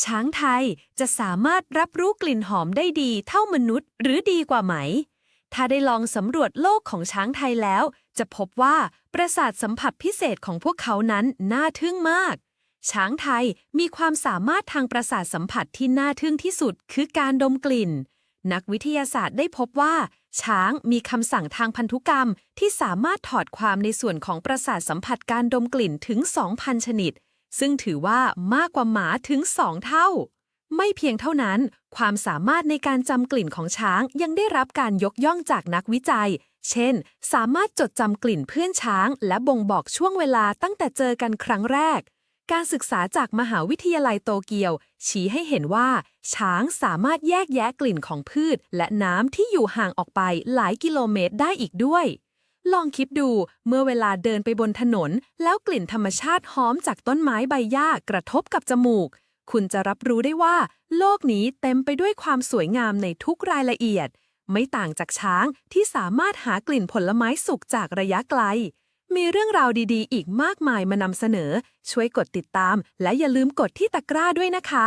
ช้างไทยจะสามารถรับรู้กลิ่นหอมได้ดีเท่ามนุษย์หรือดีกว่าไหม ถ้าได้ลองสำรวจโลกของช้างไทยแล้ว จะพบว่าประสาทสัมผัสพิเศษของพวกเขานั้นน่าทึ่งมาก ช้างไทยมีความสามารถทางประสาทสัมผัสที่น่าทึ่งที่สุดคือการดมกลิ่น นักวิทยาศาสตร์ได้พบว่า ช้างมีคำสั่งทางพันธุกรรมที่สามารถถอดความในส่วนของประสาทสัมผัสการดมกลิ่นถึง 2,000 ชนิด ซึ่งถือว่ามากกว่าหมาถึง2เท่า ไม่เพียงเท่านั้น ความสามารถในการจำกลิ่นของช้างยังได้รับการยกย่องจากนักวิจัย เช่น สามารถจดจำกลิ่นเพื่อนช้าง และบ่งบอกช่วงเวลาตั้งแต่เจอกันครั้งแรก การศึกษาจากมหาวิทยาลัยโตเกียว ชี้ให้เห็นว่า ช้างสามารถแยกแยะกลิ่นของพืช และน้ำที่อยู่ห่างออกไปหลายกิโลเมตรได้อีกด้วย ลองคิดดูเมื่อเวลาเดินไปบนถนน แล้วกลิ่นธรรมชาติหอมจากต้นไม้ใบหญ้ากระทบกับจมูก คุณจะรับรู้ได้ว่า โลกนี้เต็มไปด้วยความสวยงามในทุกรายละเอียด ไม่ต่างจากช้างที่สามารถหากลิ่นผลไม้สุกจากระยะไกล มีเรื่องราวดีๆ อีกมากมายมานำเสนอ ช่วยกดติดตาม และอย่าลืมกดที่ตะกร้าด้วยนะคะ